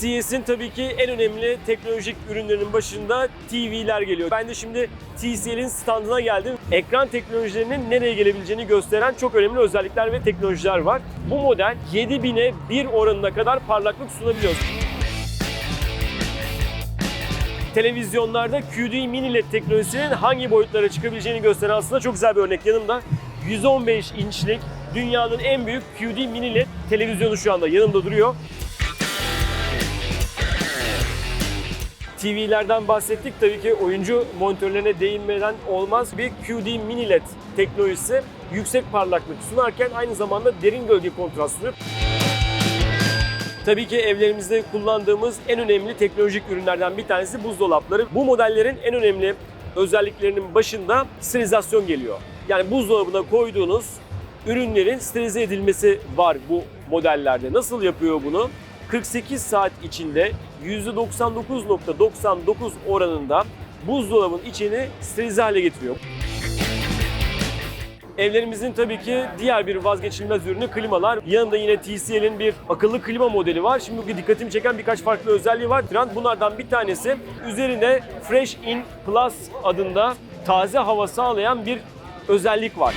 CES'in tabii ki en önemli teknolojik ürünlerinin başında TV'ler geliyor. Ben de şimdi TCL'in standına geldim. Ekran teknolojilerinin nereye gelebileceğini gösteren çok önemli özellikler ve teknolojiler var. Bu model 7000'e 1 oranına kadar parlaklık sunabiliyor. Televizyonlarda QD Mini LED teknolojisinin hangi boyutlara çıkabileceğini gösteren aslında çok güzel bir örnek. Yanımda 115 inçlik dünyanın en büyük QD Mini LED televizyonu şu anda yanımda duruyor. TV'lerden bahsettik. Tabii ki oyuncu monitörlerine değinmeden olmaz. Bir QD Mini LED teknolojisi yüksek parlaklık sunarken aynı zamanda derin gölge kontrast sunuyor. Tabii ki evlerimizde kullandığımız en önemli teknolojik ürünlerden bir tanesi buzdolapları. Bu modellerin en önemli özelliklerinin başında sterilizasyon geliyor. Yani buzdolabına koyduğunuz ürünlerin sterilize edilmesi var bu modellerde. Nasıl yapıyor bunu? 48 saat içinde %99.99 oranında buzdolabının içini sterilize hale getiriyor. Evlerimizin tabii ki diğer bir vazgeçilmez ürünü klimalar. Yanında yine TCL'in bir akıllı klima modeli var. Şimdi bugün dikkatimi çeken birkaç farklı özelliği var. Trend bunlardan bir tanesi üzerinde Fresh In Plus adında taze hava sağlayan bir özellik var.